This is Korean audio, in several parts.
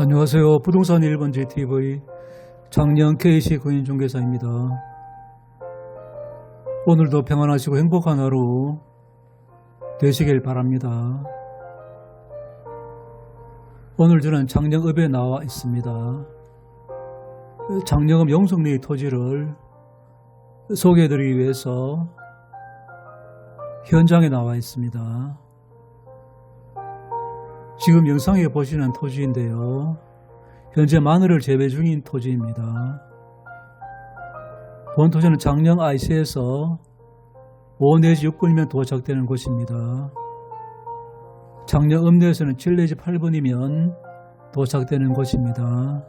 안녕하세요. 부동산 1번지 TV 장년 KC 공인중개사입니다. 오늘도 평안하시고 행복한 하루 되시길 바랍니다. 오늘 저는 장영읍에 나와 있습니다. 장영읍 용성리 토지를 소개해드리기 위해서 현장에 나와 있습니다. 지금 영상에 보시는 토지인데요. 현재 마늘을 재배 중인 토지입니다. 본 토지는 작년 IC에서 5 내지 6분이면 도착되는 곳입니다. 작년 읍내에서는 7 내지 8분이면 도착되는 곳입니다.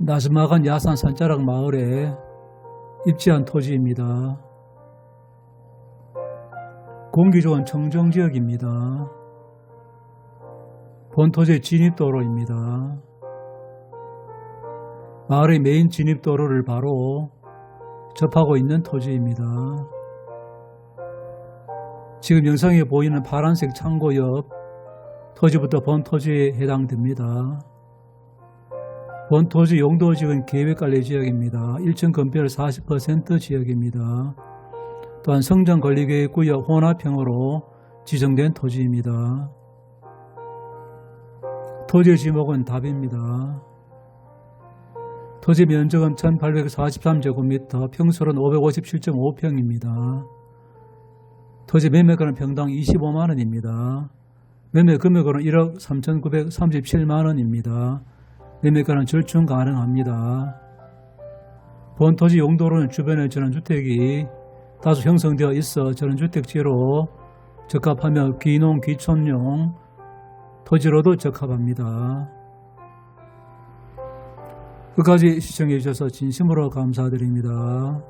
나즈막한 야산 산자락 마을에 입지한 토지입니다. 공기 좋은 청정 지역입니다. 본토지의 진입도로입니다. 마을의 메인 진입도로를 바로 접하고 있는 토지입니다. 지금 영상에 보이는 파란색 창고 옆 토지부터 본토지에 해당됩니다. 본토지 용도지역은 계획관리지역입니다. 1층 건폐율 40% 지역입니다. 또한 성장관리계획 구역 혼합형으로 지정된 토지입니다. 토지의 지목은 답입니다. 토지 면적은 1843제곱미터, 평수는 557.5평입니다. 토지 매매가는 평당 25만원입니다. 매매 금액은 1억 3,937만원입니다. 매매가는 절충 가능합니다. 본 토지 용도로는 주변에 전원주택이 다수 형성되어 있어 전원주택지로 적합하며 귀농, 귀촌용 토지로도 적합합니다. 끝까지 시청해 주셔서 진심으로 감사드립니다.